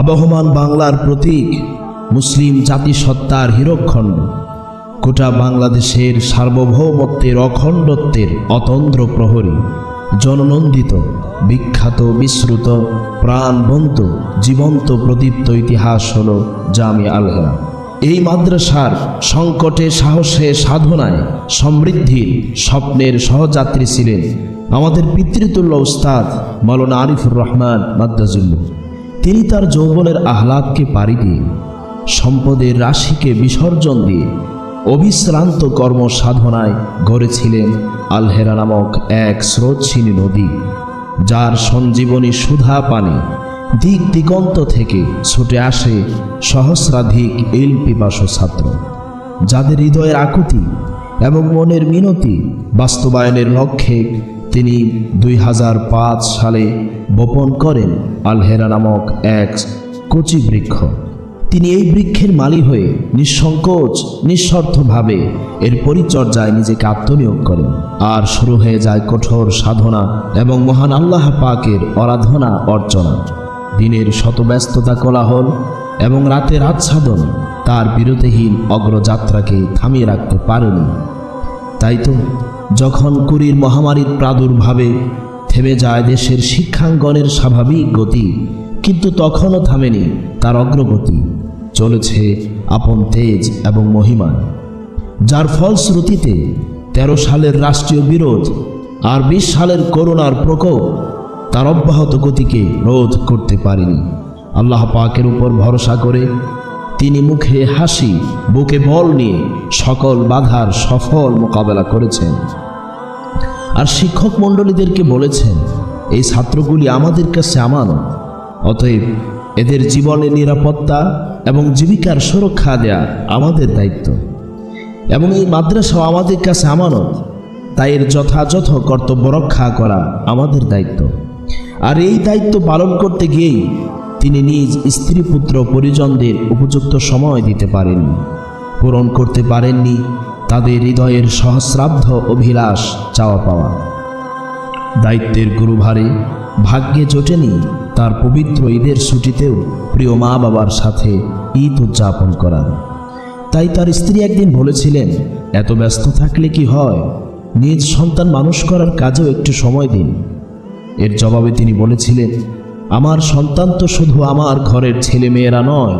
আবহমান বাংলার প্রতীক, মুসলিম জাতিসত্তার হীরকখণ্ড গোটা বাংলাদেশের সার্বভৌমত্বের অখণ্ডত্বের অতন্দ্র প্রহরী, জননন্দিত, বিখ্যাত বিশ্রুত প্রাণবন্ত, জীবন্ত প্রদীপ্ত ইতিহাস হল জামি আলহেরা এই মাদ্রাসার সংকটে, সাহসে, সাধনায় সমৃদ্ধির স্বপ্নের সহযাত্রী ছিলেন আমাদের পিতৃতুল্য উস্তাদ মৌলানা আরিফুর রহমান মাদ্দাজুল্লু তিনি তার যৌবনের আহ্লাদকে পাড়ি দিয়ে, সম্পদের রাশিকে বিসর্জন দিয়ে, অবিশ্রান্ত কর্ম সাধনায় গড়েছিলেন আলহেরা নামক এক স্রোতসিনী নদী, যার সঞ্জীবনী সুধা পানে দিক দিগন্ত থেকে ছুটে আসে সহস্রাধিক এল পিপাসু ছাত্র যাদের হৃদয়ের আকুতি এবং মনের মিনতি বাস্তবায়নের লক্ষ্যে তিনি দুই হাজার পাঁচ সালে বপন করেন আলহেরা নামক এক কচি বৃক্ষ। তিনি এই বৃক্ষের মালি হয়ে নিঃসংকোচ, নিঃস্বার্থভাবে এর পরিচর্যায় নিজেকে আত্মনিয়োগ করেন। আর শুরু হয়ে যায় কঠোর সাধনা এবং মহান আল্লাহ পাকের আরাধনা অর্চনা। দিনের শতব্যস্ততা কোলাহল এবং রাতের আচ্ছাদন তার বিরতিহীন অগ্রযাত্রাকে থামিয়ে রাখতে পারেনি তাই তো যখন কুরির মহামারীর প্রাদুর্ভাবে থেমে যায় দেশের শিক্ষাঙ্গনের স্বাভাবিক গতি, কিন্তু তখনও থামেনি তার অগ্রগতি। চলেছে আপন তেজ এবং মহিমায় যার ফলশ্রুতিতে তেরো সালের রাষ্ট্রীয় বিরোধ আর বিশ সালের করোনার প্রকোপ তার অব্যাহত গতিকে রোধ করতে পারেনি। আল্লাহ পাকের উপর ভরসা করে তিনি মুখে হাসি, বুকে বল নিয়ে সকল বাধার সফল মোকাবেলা করেছেন। আর শিক্ষক মণ্ডলীদেরকে বলেছেন, এই ছাত্রগুলি আমাদের কাছে আমানত অতএব এদের জীবনের নিরাপত্তা এবং জীবিকার সুরক্ষা দেয়া আমাদের দায়িত্ব। এবং এই মাদ্রাসাও আমাদের কাছে আমানত তাই এর যথাযথ কর্তব্য রক্ষা করা আমাদের দায়িত্ব। আর এই দায়িত্ব পালন করতে গিয়েই তিনি নিজ স্ত্রী পুত্র পরিজনদের উপযুক্ত সময় দিতে পারেননি পূরণ করতে পারেননি তাদের হৃদয়ের সহস্রাব্ধ অভিলাষ চাওয়া পাওয়া। দায়িত্বের গুরুভারে ভাগ্যে জোটেনি তার পবিত্র ঈদের ছুটিতেও প্রিয় মা বাবার সাথে ঈদ উদযাপন করা। তাই তার স্ত্রী একদিন বলেছিলেন, এত ব্যস্ত থাকলে কি হয়? নিজ সন্তান মানুষ করার কাজেও একটু সময় দিন। এর জবাবে তিনি বলেছিলেন আমার সন্তান তো শুধু আমার ঘরের ছেলে মেয়েরা নয়,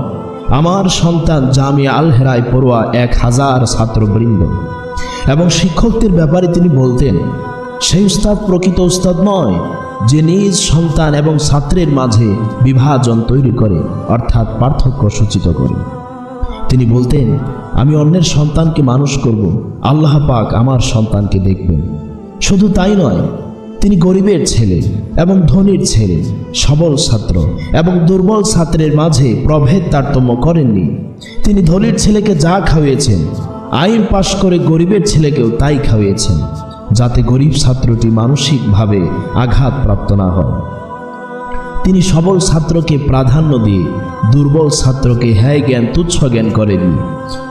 আমার সন্তান জামিয়া আলহেরায় পড়ুয়া এক হাজার ছাত্রবৃন্দ। এবং শিক্ষকদের ব্যাপারে তিনি বলতেন সেই উস্তাদ প্রকৃত উস্তাদ নয়, যে নিজ সন্তান এবং ছাত্রের মাঝে বিভাজন তৈরি করে, অর্থাৎ পার্থক্য সূচিত করে। তিনি বলতেন, আমি অন্যের সন্তানকে মানুষ করব, আল্লাহ পাক আমার সন্তানকে দেখবেন। শুধু তাই নয় তিনি গরিবের ছেলে এবং ধনীর ছেলে, সবল ছাত্র এবং দুর্বল ছাত্রের মাঝে প্রভেদ তারতম্য করেননি। তিনি ধনীর ছেলেকে যা খাওয়িয়েছেন, আইন পাশ করে গরিবের ছেলেকেও তাই খাওয়িয়েছেন, যাতে গরিব ছাত্রটি মানসিকভাবে আঘাতপ্রাপ্ত না হয়। তিনি সবল ছাত্রকে প্রাধান্য দিয়ে দুর্বল ছাত্রকে হ্যায় জ্ঞান, তুচ্ছ জ্ঞান করেননি।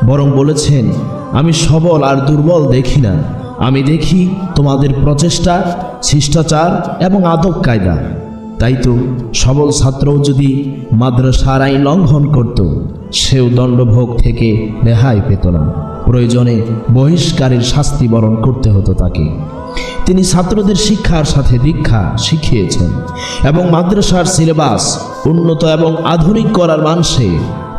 বরং বলেছেন, আমি সবল আর দুর্বল দেখি না। আমি দেখি তোমাদের প্রচেষ্টা, শিষ্টাচার এবং আদব কায়দা। তাই তো সবল ছাত্রও যদি মাদ্রাসার আইন লঙ্ঘন করত, সেও দণ্ডভোগ থেকে রেহাই পেত না। প্রয়োজনে বহিষ্কারের শাস্তি বরণ করতে হতো তাকে। তিনি ছাত্রদের শিক্ষার সাথে দীক্ষা শিখিয়েছেন এবং মাদ্রাসার সিলেবাস উন্নত এবং আধুনিক করার মানসে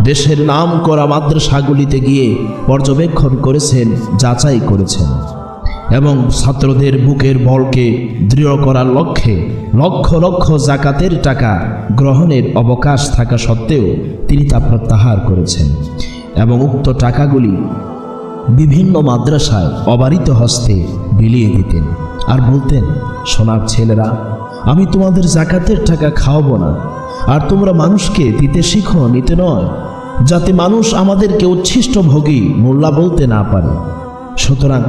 দেশের নাম করা মাদ্রাসাগুলিতে গিয়ে পর্যবেক্ষণ করেছেন, যাচাই করেছেন। এবং ছাত্রদের বুকের বলকে দৃঢ় করার লক্ষ্যে লক্ষ লক্ষ জাকাতের টাকা গ্রহণের অবকাশ থাকা সত্ত্বেও তিনি তা প্রত্যাহার করেছেন এবং উক্ত টাকাগুলি বিভিন্ন মাদ্রাসায় অবারিত হস্তে বিলিয়ে দিতেন। আর বলতেন, সোনার ছেলেরা, আমি তোমাদের জাকাতের টাকা খাওয়াবো না। আর তোমরা মানুষকে দিতে শিখো, নিতে নয়, যাতে মানুষ আমাদেরকে উচ্ছিষ্ট ভোগী মোল্লা বলতে না পারে। সুতরাং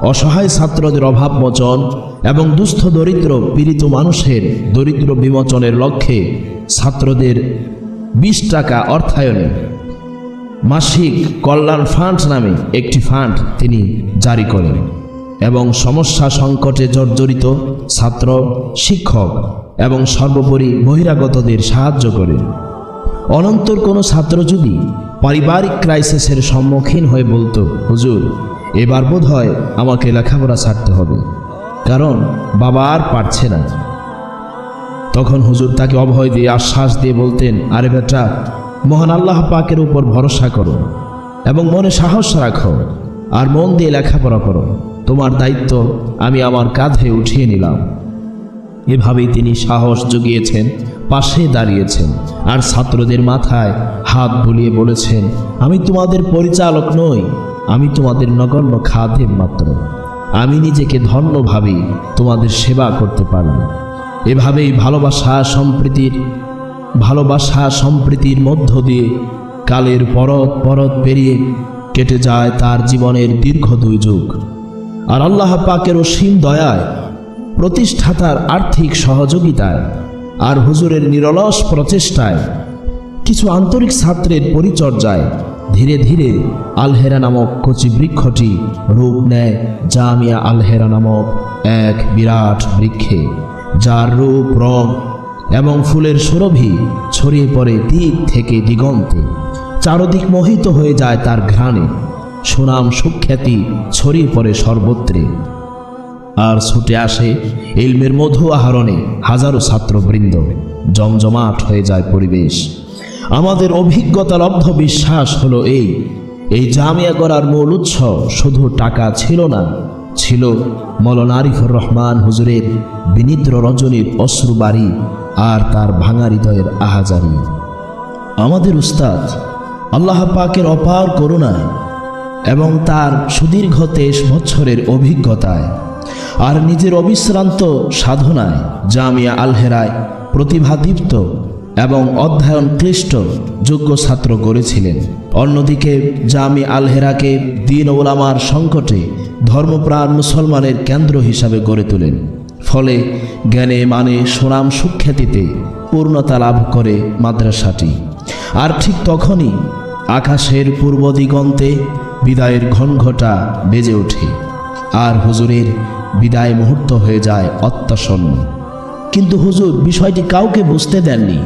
অসহায় ছাত্রদের অভাব মোচন এবং দুস্থ দরিদ্র পীড়িত মানুষের দরিদ্র বিমোচনের লক্ষ্যে ছাত্রদের বিশ টাকা অর্থায়নে মাসিক কল্যাণ ফান্ড নামে একটি ফান্ড তিনি জারি করেন এবং সমস্যা সংকটে জর্জরিত ছাত্র, শিক্ষক এবং সর্বোপরি বহিরাগতদের সাহায্য করেন। অনন্তর কোনো ছাত্র যদি পারিবারিক ক্রাইসিসের সম্মুখীন হয়ে বলতো, হুজুর এবার বোধ হয় আমাকে লেখাপড়া ছাড়তে হবে, কারণ বাবা আর পারছে না। তখন হুজুর তাকে অভয় দিয়ে, আশ্বাস দিয়ে বলতেন, আরে বেটা, মহান আল্লাহ পাকের উপর ভরসা করো এবং মনে সাহস রাখো আর মন দিয়ে লেখাপড়া করো। তোমার দায়িত্ব আমি আমার কাঁধে উঠিয়ে নিলাম। এভাবেই তিনি সাহস জুগিয়েছেন, পাশে দাঁড়িয়েছেন আর ছাত্রদের মাথায় হাত বুলিয়ে বলেছেন, আমি তোমাদের পরিচালক নই আমি তোমাদের নগণ্য খাদেম মাত্র। আমি নিজেকে ধন্য ভাবি, তোমাদের সেবা করতে পারলাম। এভাবেই ভালোবাসা সম্প্রীতির ভালোবাসা সম্প্রীতির মধ্য দিয়ে কালের পরত পরত পেরিয়ে কেটে যায় তার জীবনের দীর্ঘ দুই যুগ। আর আল্লাহ পাকের অসীম দয়ায়, প্রতিষ্ঠাতার আর্থিক সহযোগিতায় আর হুজুরের নিরলস প্রচেষ্টায়, কিছু আন্তরিক ছাত্রের পরিচর্যায় ধীরে ধীরে আলহেরা নামক কচি বৃক্ষটি রূপ নেয় জামিয়া আলহেরা নামক এক বিরাট বৃক্ষে, যার রূপ রং এবং ফুলের সুরভি ছড়িয়ে পড়ে দিক থেকে দিগন্তে। চারদিক মোহিত হয়ে যায় তার ঘ্রাণে, সুনাম সুখ্যাতি ছড়িয়ে পড়ে সর্বত্রে। আর ছুটে আসে ইলমের মধু আহরণে হাজারো ছাত্রবৃন্দ, জমজমাট হয়ে যায় পরিবেশ। আমাদের অভিজ্ঞতা লব্ধ বিশ্বাস হলো এই। এই জামিয়া করার মূল উৎস শুধু টাকা ছিল না, ছিল মৌলানা আরিফুর রহমান হুজুরের বিনিদ্র রজনীর অশ্রুবাড়ি আর তার ভাঙা হৃদয়ের আহাজারি। আমাদের উস্তাদ, আল্লাহ পাকের অপার করুণায় এবং তার সুদীর্ঘ তেইশ বছরের অভিজ্ঞতায় আর নিজের অবিশ্রান্ত সাধনায় জামিয়া আলহেরায় প্রতিভাদীপ্ত এবং অধ্যয়ন ক্লিষ্ট যোগ্য ছাত্র গড়েছিলেন। অন্যদিকে জামি আলহেরাকে দিন ওলামার সংকটে ধর্মপ্রাণ মুসলমানের কেন্দ্র হিসাবে গড়ে তোলেন। ফলে জ্ঞানে মানে সুনাম সুখ্যাতিতে পূর্ণতা লাভ করে মাদ্রাসাটি। আর ঠিক তখনই আকাশের পূর্ব দিগন্তে বিদায়ের ঘনঘটা বেজে ওঠে। আর হুজুরের বিদায় মুহূর্ত হয়ে যায় অত্যাসন্ন। কিন্তু হুজুর, বিষয়টি কাউকে বুঝতে দেননি।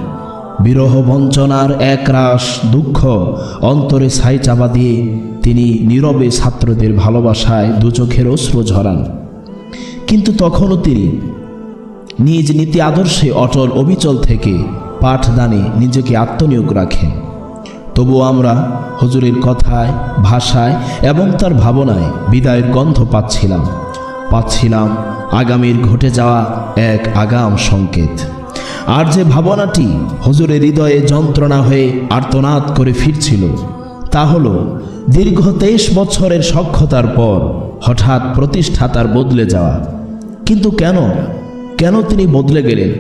বিরহ বঞ্চনার একরাশ দুঃখ অন্তরে ছাই চাপা দিয়ে তিনি নীরবে ছাত্রদের ভালোবাসায় দু চোখের অশ্রু ঝরান। কিন্তু তখনও তিনি নিজ নীতি আদর্শে অটল অবিচল থেকে পাঠদানে নিজেকে আত্মনিয়োগ রাখেন। তবুও আমরা হুজুরের কথায়, ভাষায় এবং তার ভাবনায় বিদায়ের গন্ধ পাচ্ছিলাম। পাচ্ছিলাম আগামীর ঘটে যাওয়া এক আগাম সংকেত। আর যে ভাবনাটি হুজুরের হৃদয়ে যন্ত্রণা হয়ে আর্তনাদ করে ফিরছিল, তা হল দীর্ঘ তেইশ বছরের সক্ষতার পর হঠাৎ প্রতিষ্ঠাতার বদলে যাওয়া। কিন্তু কেন? কেন তিনি বদলে গেলেন?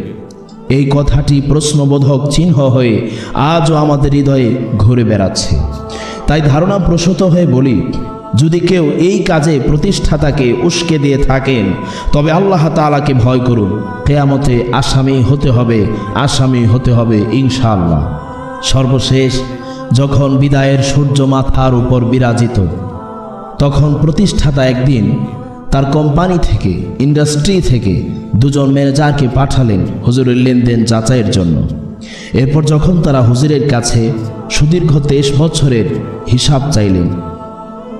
এই কথাটি প্রশ্নবোধক চিহ্ন হয়ে আজও আমাদের হৃদয়ে ঘুরে বেড়াচ্ছে। তাই ধারণা প্রসূত হয়ে বলি যদি কেউ এই কাজে প্রতিষ্ঠাতাকে উস্কে দিয়ে থাকেন, তবে আল্লাহ তাআলাকে ভয় করুন। কেয়ামতে আসামি হতে হবে, আসামি হতে হবে ইনশাআল্লাহ। সর্বশেষ, যখন বিদায়ের সূর্য মাথার উপর বিরাজিত, তখন প্রতিষ্ঠাতা একদিন তার কোম্পানি থেকে, ইন্ডাস্ট্রি থেকে দুজন ম্যানেজারকে পাঠালেন হুজুরের লেনদেন যাচাইয়ের জন্য। এরপর যখন তারা হুজুরের কাছে সুদীর্ঘ তেইশ বছরের হিসাব চাইলেন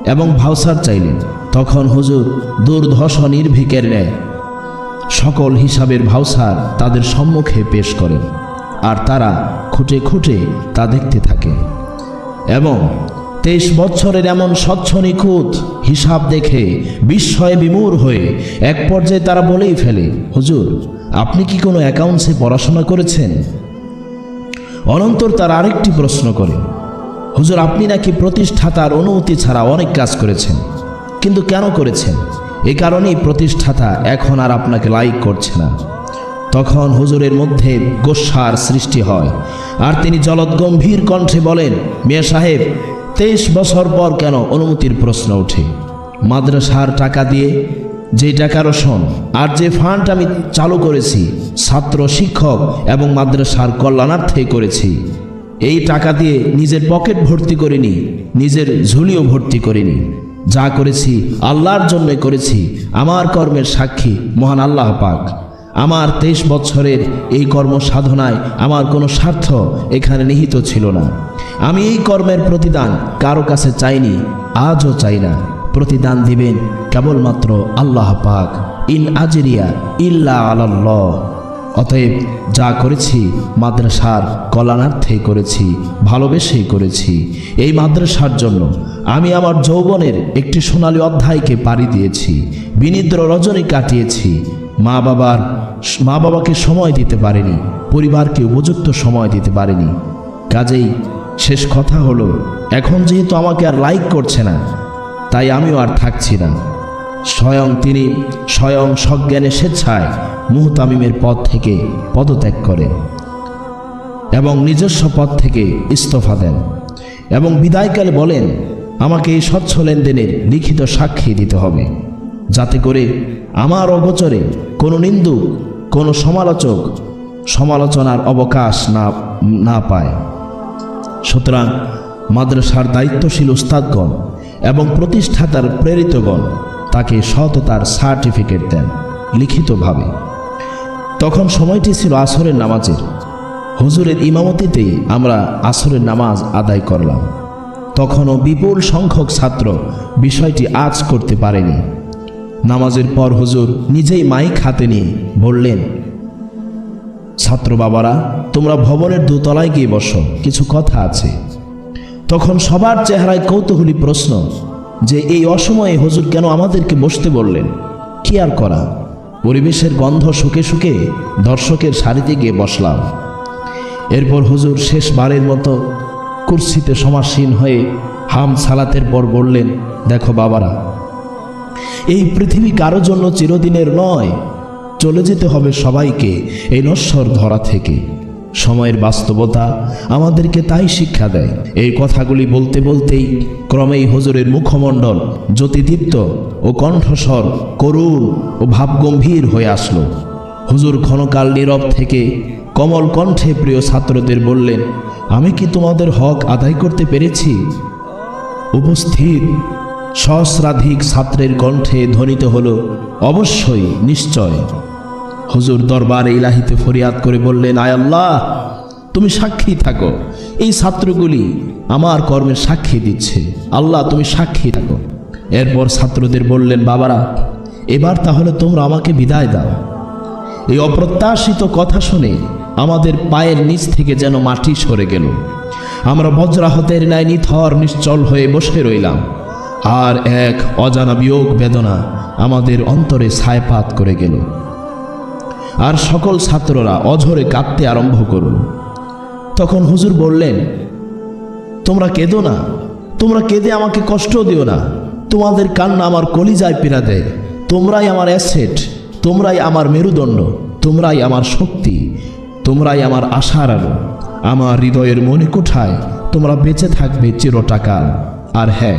এবং ভাউসার চাইলেন। তখন হুজুর দুর্ধর্ষ নির্ভীকের ন্যায় সকল হিসাবের ভাউসার তাদের সম্মুখে পেশ করেন আর তারা খুঁটে খুঁটে তা দেখতে থাকে। এবং তেইশ বছরের এমন স্বচ্ছ নিখুঁত হিসাব দেখে বিস্ময়ে বিমূর হয়ে এক পর্যায়ে তারা বলেই ফেলে, হুজুর, আপনি কি কোনো অ্যাকাউন্টসে পড়াশোনা করেছেন? অনন্তর তার আরেকটি প্রশ্ন করে হুজুর, আপনি নাকি প্রতিষ্ঠাতার অনুমতি ছাড়া অনেক কাজ করেছেন। কিন্তু কেন করেছেন? এ কারণেই প্রতিষ্ঠাতা এখন আর আপনাকে লাইক করছে না। তখন হুজুরের মধ্যে গোস্বার সৃষ্টি হয়। আর তিনি জলদ গম্ভীর কণ্ঠে বলেন, মিয়া সাহেব, তেইশ বছর পর কেন অনুমতির প্রশ্ন ওঠে? মাদ্রাসার টাকা দিয়ে যে টাকা রোশন আর যে ফান্ড আমি চালু করেছি, ছাত্র, শিক্ষক এবং মাদ্রাসার কল্যাণার্থে করেছি এই টাকা দিয়ে নিজের পকেট ভর্তি করিনি, নিজের ঝুলিও ভর্তি করিনি। যা করেছি আল্লাহর জন্য করেছি, আমার কর্মের সাক্ষী মহান আল্লাহ পাক। আমার তেইশ বছরের এই কর্ম সাধনায় আমার কোনো স্বার্থ এখানে নিহিত ছিল না। আমি এই কর্মের প্রতিদান কারও কাছে চাইনি, আজও চাই না। প্রতিদান দিবেন কেবলমাত্র আল্লাহ পাক। ইন আজরিয়া ইল্লা আলাল্লাহ। অতএব যা করেছি মাদ্রাসার কল্যাণার্থে করেছি, ভালোবেসেই করেছি। এই মাদ্রাসার জন্য আমি আমার যৌবনের একটি সোনালী অধ্যায়কে পাড়ি দিয়েছি, বিনিদ্র রজনী কাটিয়েছি। মা বাবার মা বাবাকে সময় দিতে পারেনি, পরিবারকে উপযুক্ত সময় দিতে পারেনি। কাজেই শেষ কথা হলো, এখন যেহেতু আমাকে আর লাইক করছে না, তাই আমিও আর থাকছি না। স্বয়ং তিনি স্বয়ং সজ্ঞানে স্বেচ্ছায় মুহতামিমের পদ থেকে পদত্যাগ করেন এবং নিজস্ব পদ থেকে ইস্তফা দেন এবং বিদায়কালে বলেন, আমাকে এই স্বচ্ছ লেনদেনের লিখিত সাক্ষী দিতে হবে, যাতে করে আমার অগোচরে কোনো নিন্দুক, কোনো সমালোচক সমালোচনার অবকাশ না না পায়। সুতরাং মাদ্রাসার দায়িত্বশীল উস্তাদগণ এবং প্রতিষ্ঠাতার প্রেরিতগণ তাকে সততার সার্টিফিকেট দেন, লিখিতভাবে। তখন সময়টি ছিল আসরের নামাজের। হুজুরের ইমামতিতেই আমরা আসরের নামাজ আদায় করলাম। তখনও বিপুল সংখ্যক ছাত্র বিষয়টি আজ করতে পারেনি। নামাজের পর হুজুর নিজেই মাইক হাতে নিয়ে বললেন, ছাত্র বাবারা, তোমরা ভবনের দোতলায় গিয়ে বসো, কিছু কথা আছে। তখন সবার চেহারায় কৌতূহলী প্রশ্ন যে এই অসময়ে হুজুর কেন আমাদেরকে বসতে বললেন? কি আর করা? পরিবেশের গন্ধ শুকে শুকে দর্শকের সারিতে গিয়ে বসলাম। এরপর হুজুর শেষবারের মতো কুর্সিতে সমাসীন হয়ে হাম সালাতের পর বললেন, দেখো বাবারা, এই পৃথিবী কারও জন্য চিরদিনের নয়। চলে যেতে হবে সবাইকে এই নশ্বর ধরা থেকে। সময়ের বাস্তবতা আমাদেরকে তাই শিক্ষা দেয়। এই কথাগুলি বলতে বলতেই ক্রমেই হুজুরের মুখমণ্ডল জ্যোতিদীপ্ত ও কণ্ঠস্বর করুণ ও ভাবগম্ভীর হয়ে আসলো। হুজুর ক্ষণকাল নীরব থেকে কমল কণ্ঠে প্রিয় ছাত্রদের বললেন, আমি কি তোমাদের হক আদায় করতে পেরেছি? উপস্থিত সহস্রাধিক ছাত্রের কণ্ঠে ধ্বনিত হল, অবশ্যই, নিশ্চয়। হুজুর দরবারে ইলাহিতে ফরিয়াদ করে বললেন, আয় আল্লাহ, তুমি সাক্ষী থাকো। এই ছাত্রগুলি আমার কর্মের সাক্ষী দিচ্ছে। আল্লাহ, তুমি সাক্ষী থাকো। এরপর ছাত্রদের বললেন, বাবারা, এবার তাহলে তোমরা আমাকে বিদায় দাও। এই অপ্রত্যাশিত কথা শুনে আমাদের পায়ের নিচ থেকে যেন মাটি সরে গেল। আমরা বজ্রাহতের ন্যায় নিথর, নিশ্চল হয়ে বসে রইলাম। আর এক অজানা বিয়োগ বেদনা আমাদের অন্তরে ছায়পাত করে গেল। আর সকল ছাত্ররা অঝরে কাঁদতে আরম্ভ করল। তখন হুজুর বললেন, তোমরা কেঁদো না, তোমরা কেঁদে আমাকে কষ্ট দিও না। তোমাদের কান্না আমার কলিজায় পীড়া দেয়। তোমরাই আমার অ্যাসেট, তোমরাই আমার মেরুদণ্ড, তোমরাই আমার শক্তি, তোমরাই আমার আশার আলো। আমার হৃদয়ের মনে কোঠায় তোমরা বেঁচে থাকবে চিরটাকাল আর হ্যাঁ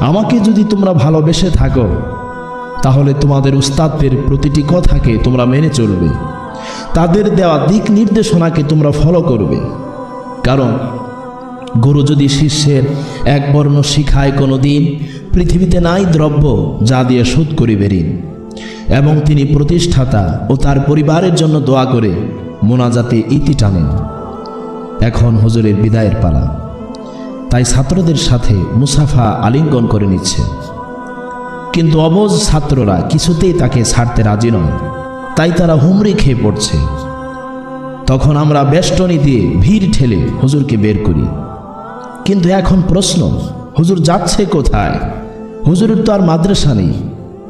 আমাকে যদি তোমরা ভালোবেসে থাকো তাহলে তোমাদের উস্তাদদের প্রতিটি কথাকে তোমরা মেনে চলবে। তাদের দেওয়া দিক নির্দেশনাকে তোমরা ফলো করবে। কারণ গুরু যদি শিষ্যের এক বর্ণ শিখায় কোনো দিন পৃথিবীতে নাই দ্রব্য যা দিয়ে শোধ করিবে ঋণ। এবং তিনি প্রতিষ্ঠাতা ও তার পরিবারের জন্য দোয়া করে মোনাজাতে ইতি টানেন। এখন হুজুরের বিদায়ের পালা। তাই ছাত্রদের সাথে মুসাফা আলিঙ্গন করে নিচ্ছে। কিন্তু অবজ ছাত্ররা কিছুতেই তাকে ছাড়তে রাজি নয় তাই তারা হুমড়ি খেয়ে পড়ছে। তখন আমরা বেষ্টনী দিয়ে ভিড় ঠেলে হুজুরকে বের করি। কিন্তু এখন প্রশ্ন, হুজুর যাচ্ছে কোথায়? হুজুরের তো আর মাদ্রাসা নেই।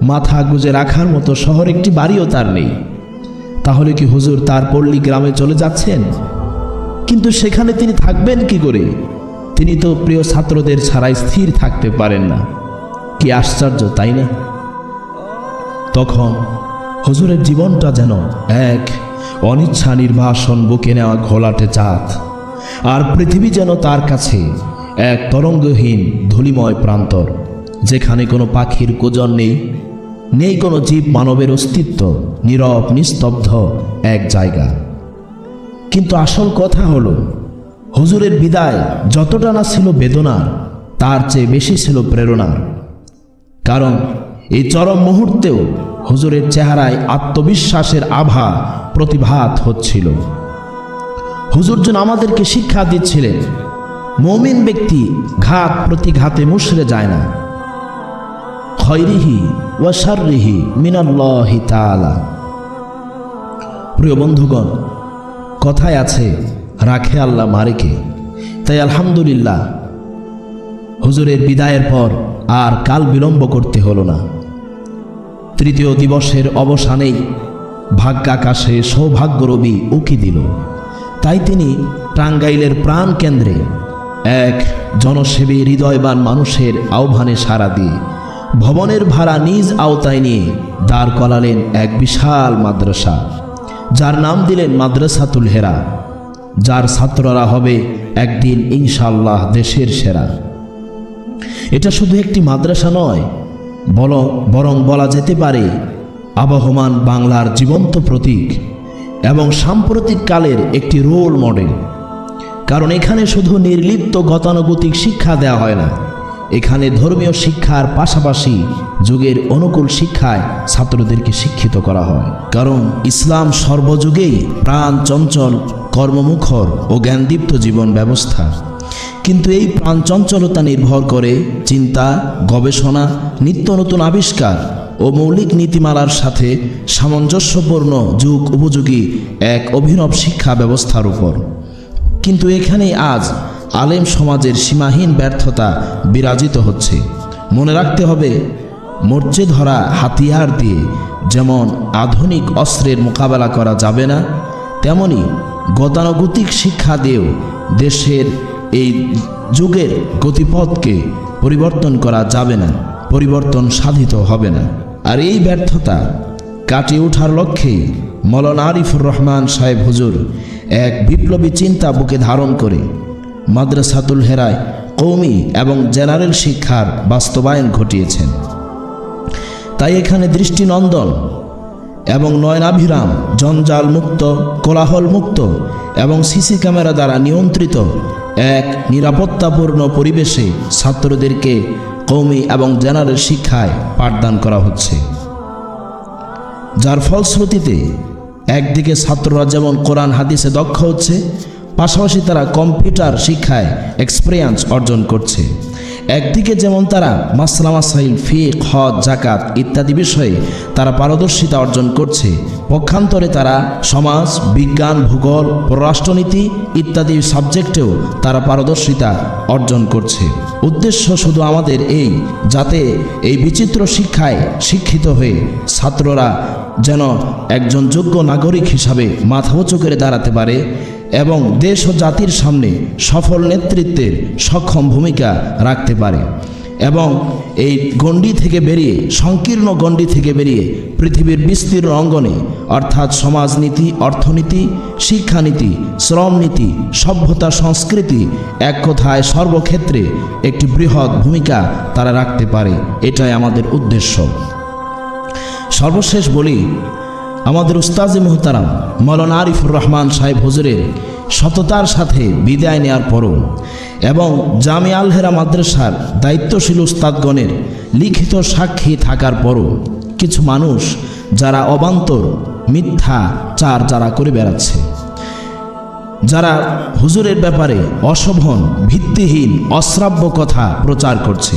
মাথা গুজে রাখার মতো শহর একটি বাড়িও তার নেই। তাহলে কি হুজুর তার পল্লী গ্রামে চলে যাচ্ছেন? কিন্তু সেখানে তিনি থাকবেন কি করে? তিনি তো প্রিয় ছাত্রদের ছাড়াই স্থির থাকতে পারেন না। কি আশ্চর্য, তাই না? তখন হজুরের জীবনটা যেন এক অনিচ্ছা নির্বাসন বুকে নেওয়া ঘোলাটে চাঁদ, আর পৃথিবী যেন তার কাছে এক তরঙ্গহীন ধুলিময় প্রান্তর, যেখানে কোনো পাখির কোজন নেই নেই কোনো জীব মানবের অস্তিত্ব, নীরব, নিস্তব্ধ এক জায়গা। কিন্তু আসল কথা হলো, হুজুরের বিদায় যতটা না ছিল বেদনার, তার চেয়ে বেশি ছিল প্রেরণার। কারণ এই চরম মুহূর্তেও হুজুরের চেহারায় আত্মবিশ্বাসের আভা প্রতিভাত হচ্ছিল। হুজুর যেন আমাদেরকে শিক্ষা দিচ্ছিলেন, মমিন ব্যক্তি ঘাত প্রতিঘাতে মুশরে যায় না। খয়রিহি ওয়াশারিহি মিনাল্লাহি তাআলা। প্রিয় বন্ধুগণ, কথায় আছে, রাখে আল্লাহ মারেকে তাই আলহামদুলিল্লাহ, হুজুরের বিদায়ের পর আর কাল বিলম্ব করতে হলো না। তৃতীয় দিবসের অবসানেই ভাগ্যাকাশে সৌভাগ্য রবি উকি দিল। তাই তিনি টাঙ্গাইলের প্রাণ কেন্দ্রে এক জনসেবী হৃদয়বান মানুষের আহ্বানে সাড়া দিয়ে ভবনের ভাড়া নিজ আওতায় নিয়ে দাঁড় করালেন এক বিশাল মাদ্রাসা, যার নাম দিলেন মাদ্রাসাতুল হেরা, যার ছাত্ররা হবে একদিন ইনশাল্লাহ দেশের সেরা। এটা শুধু একটি মাদ্রাসা নয়, বল বরং বলা যেতে পারে আবহমান বাংলার জীবন্ত প্রতীক এবং সাম্প্রতিক কালের একটি রোল মডেল। কারণ এখানে শুধু নির্লিপ্ত গতানুগতিক শিক্ষা দেওয়া হয় না, এখানে ধর্মীয় শিক্ষার পাশাপাশি যুগের অনুকূল শিক্ষায় ছাত্রদেরকে শিক্ষিত করা হয়। কারণ ইসলাম সর্বযুগেই প্রাণ চঞ্চল, কর্মমুখর ও জ্ঞানদীপ্ত জীবন ব্যবস্থা। কিন্তু এই প্রাণ চঞ্চলতা নির্ভর করে চিন্তা, গবেষণা, নিত্য নতুন আবিষ্কার ও মৌলিক নীতিমালার সাথে সামঞ্জস্যপূর্ণ যুগ উপযোগী এক অভিনব শিক্ষা ব্যবস্থার উপর। কিন্তু এখানে আজ আলেম সমাজের সীমাহীন ব্যর্থতা বিরাজিত হচ্ছে। মনে রাখতে হবে, মর্চে ধরা হাতিয়ার দিয়ে যেমন আধুনিক অস্ত্রের মোকাবেলা করা যাবে না, তেমনি গতানুগতিক শিক্ষা দিয়েও দেশের এই যুগের গতিপথকে পরিবর্তন করা যাবে না, পরিবর্তন সাধিত হবে না। আর এই ব্যর্থতা কাটিয়ে ওঠার লক্ষ্যে মৌলানা আরিফুর রহমান সাহেব হুজুর এক বিপ্লবী চিন্তা বুকে ধারণ করে মাদ্রাসাতুল হেরায় কৌমি এবং জেনারেল শিক্ষার বাস্তবায়ন ঘটিয়েছেন। তাই এখানে দৃষ্টিনন্দন এবং নয়নাভিরাম জঞ্জাল মুক্ত, কোলাহল মুক্ত এবং সিসি ক্যামেরা দ্বারা নিয়ন্ত্রিত এক নিরাপত্তাপূর্ণ পরিবেশে ছাত্রদেরকে কৌমি এবং জেনারেল শিক্ষায় পাঠদান করা হচ্ছে। যার ফলশ্রুতিতে একদিকে ছাত্ররা যেমন কোরআন হাদিসে দক্ষ হচ্ছে, পাশাপাশি তারা কম্পিউটার শিক্ষায় এক্সপিরিয়েন্স অর্জন করছে। একদিকে যেমন তারা মাসলা মাসাইল, ফিক, হজ জাকাত ইত্যাদি বিষয়ে তারা পারদর্শিতা অর্জন করছে, পক্ষান্তরে তারা সমাজ, বিজ্ঞান, ভূগোল, পররাষ্ট্রনীতি ইত্যাদি সাবজেক্টেও তারা পারদর্শিতা অর্জন করছে। উদ্দেশ্য শুধু আমাদের এই, যাতে এই বিচিত্র শিক্ষায় শিক্ষিত হয়ে ছাত্ররা যেন একজন যোগ্য নাগরিক হিসাবে মাথা উঁচু করে দাঁড়াতে পারে এবং দেশ ও জাতির সামনে সফল নেতৃত্বের সক্ষম ভূমিকা রাখতে পারে এবং এই গণ্ডি থেকে বেরিয়ে, সংকীর্ণ গণ্ডি থেকে বেরিয়ে পৃথিবীর বিস্তীর্ণ অঙ্গনে, অর্থাৎ সমাজনীতি, অর্থনীতি, শিক্ষানীতি, শ্রমনীতি, সভ্যতা, সংস্কৃতি এক কথায় সর্বক্ষেত্রে একটি বৃহৎ ভূমিকা তারা রাখতে পারে। এটাই আমাদের উদ্দেশ্য। সর্বশেষ বলি আমাদের উস্তাজি মোহতারাম মৌলানা আরিফুর রহমান সাহেব হুজুরের সততার সাথে বিদায় নেওয়ার পরও এবং জামে আলহেরা মাদ্রাসার দায়িত্বশীল উস্তাদগণের লিখিত সাক্ষী থাকার পরও কিছু মানুষ যারা অবান্তর মিথ্যা চার যারা করে বেড়াচ্ছে। যারা হুজুরের ব্যাপারে অশোভন, ভিত্তিহীন, অশ্রাব্য কথা প্রচার করছে।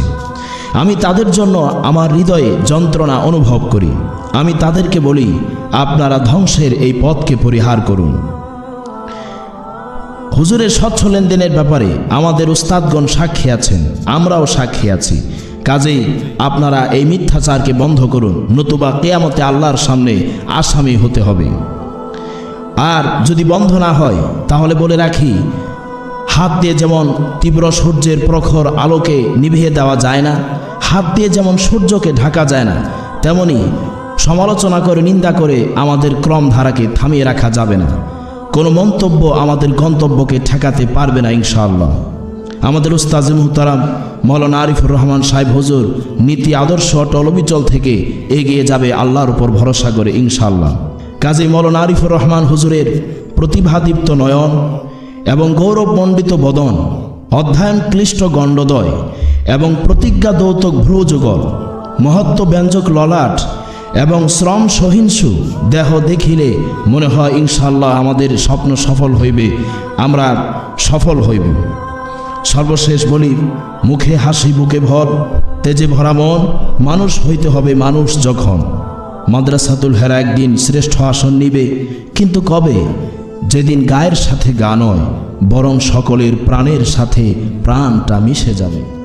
আমি তাদের জন্য আমার হৃদয়ে যন্ত্রণা অনুভব করি। আমি তাদেরকে বলি, আপনারা ধ্বংসের এই পথকে পরিহার করুন। হুজুরের স্বচ্ছ লেনদেনের ব্যাপারে আমাদের উস্তাদগণ সাক্ষী আছেন, আমরাও সাক্ষী আছি। কাজেই আপনারা এই মিথ্যাচারকে বন্ধ করুন, নতুবা কেয়ামতে আল্লাহর সামনে আসামি হতে হবে। আর যদি বন্ধ না হয়, তাহলে বলে রাখি হাত দিয়ে যেমন তীব্র সূর্যের প্রখর আলোকে নিভিয়ে দেওয়া যায় না, হাত দিয়ে যেমন সূর্যকে ঢাকা যায় না, তেমনি সমালোচনা করে, নিন্দা করে আমাদের ক্রম ধারাকে থামিয়ে রাখা যাবে না। কোনো মন্তব্য আমাদের গন্তব্যকে ঠেকাতে পারবে না, ইনশাআল্লাহ। আমাদের উস্তাজ মুহতারাম মৌলানা আরিফুর রহমান সাহেব হুজুর নীতি আদর্শ টলবিচল থেকে এগিয়ে যাবে আল্লাহর উপর ভরসা করে, ইনশাআল্লাহ। কাজী মৌলানা আরিফুর রহমান হুজুরের প্রতিভাদীপ্ত নয়ন এবং গৌরবমণ্ডিত বদন, অধ্যয়ন ক্লিষ্ট গণ্ডদয় এবং প্রতিজ্ঞা দৌতক ভ্রুযুগল, মহত্ব ব্যঞ্জক ললাট এবং শ্রম সহিংসু দেহ দেখিলে মনে হয় ইনশাল্লাহ আমাদের স্বপ্ন সফল হইবে, আমরা সফল হইব। সর্বশেষ বলি, মুখে হাসি, বুকে ভর, তেজে ভরা মন, মানুষ হইতে হবে মানুষ যখন। মাদ্রাসাতুল হেরা একদিন শ্রেষ্ঠ আসন নিবে, কিন্তু কবে? যেদিন গায়ের সাথে গা নয় বরং সকলের প্রাণের সাথে প্রাণটা মিশে যাবে।